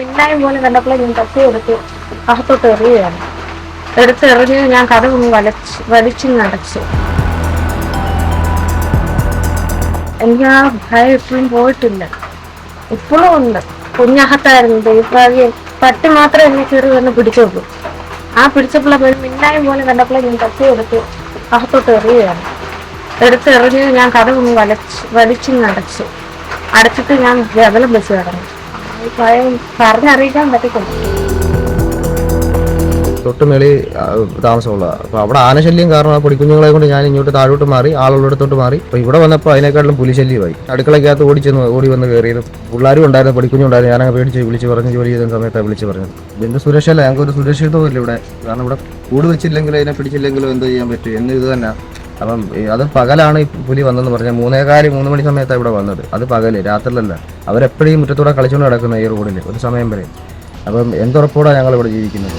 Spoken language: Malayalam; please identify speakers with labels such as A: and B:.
A: മിന്നായം പോലെ കണ്ടപ്പോൾ ഞാൻ തട്ടി എടുത്ത് അകത്തോട്ട് എറിയുകയാണ്. എടുത്ത് എറിഞ്ഞ് ഞാൻ കഥ വലച്ച് വലിച്ചു നടച്ചു എനിക്ക് ആ ഭയം ഇപ്പോഴും പോയിട്ടില്ല. ഇപ്പോഴും ഉണ്ട്. കുഞ്ഞകത്തായിരുന്നു ദൈവഭാഗ്യം. പട്ടി മാത്രം എന്നെ കയറി വന്ന് പിടിച്ചോളൂ. ആ പിടിച്ചപ്പോൾ ഒരു മിന്നായം പോലെ കണ്ടപ്പോൾ ഞാൻ തട്ടി എടുത്ത് അകത്തോട്ട് എറിയുകയാണ്. എടുത്ത് എറിഞ്ഞ് ഞാൻ കഥ വലച്ച് വലിച്ചു നടച്ചു അടച്ചിട്ട് ഞാൻ ജബലം വെച്ച് കിടന്നു. പറഞ്ഞറിയിക്കാൻ പറ്റത്തില്ല.
B: തൊട്ട് മേളി താമസമുള്ള അപ്പോൾ അവിടെ ആനശല്യം കാരണം പൊടിക്കുഞ്ഞുങ്ങളെ കൊണ്ട് ഞാൻ ഇങ്ങോട്ട് താഴോട്ട് മാറി ആളുള്ളിടത്തോട്ട് മാറി. അപ്പോൾ ഇവിടെ വന്നപ്പോൾ അതിനേക്കാളും പുലിശല്യമായി. അടുക്കളയ്ക്കകത്ത് ഓടിച്ചെന്ന് ഓടി വന്ന് കയറിയത് പിള്ളേരും ഉണ്ടായിരുന്നു പൊടിക്കുഞ്ഞുണ്ടായിരുന്നു. ഞാനങ്ങ് പേടിച്ച് വിളിച്ച് പറഞ്ഞ് ജോലി ചെയ്ത സമയത്താണ് വിളിച്ച് പറഞ്ഞത്. ഇതിന്റെ സുരക്ഷയല്ല? ഞങ്ങൾക്ക് ഒരു സുരക്ഷിതവും ഇല്ല ഇവിടെ. കാരണം ഇവിടെ കൂട് വെച്ചില്ലെങ്കിലും അതിനെ പിടിച്ചില്ലെങ്കിലും എന്തോ ചെയ്യാൻ പറ്റും? എന്ന് ഇത് തന്നെ. അപ്പം അത് പകലാണ് ഈ പുലി വന്നതെന്ന് പറഞ്ഞാൽ മൂന്നേകാൽ മൂന്ന് മണി സമയത്താണ് ഇവിടെ വന്നത്. അത് പകൽ രാത്രിയിലല്ല. അവരെപ്പോഴും മുറ്റത്തൂടെ കളിച്ചുകൊണ്ട് നടക്കുന്ന ഈ റോഡിൽ ഒരു സമയം വരെ. അപ്പം എന്തുറപ്പോടാണ് ഞങ്ങൾ ഇവിടെ ജീവിക്കുന്നത്?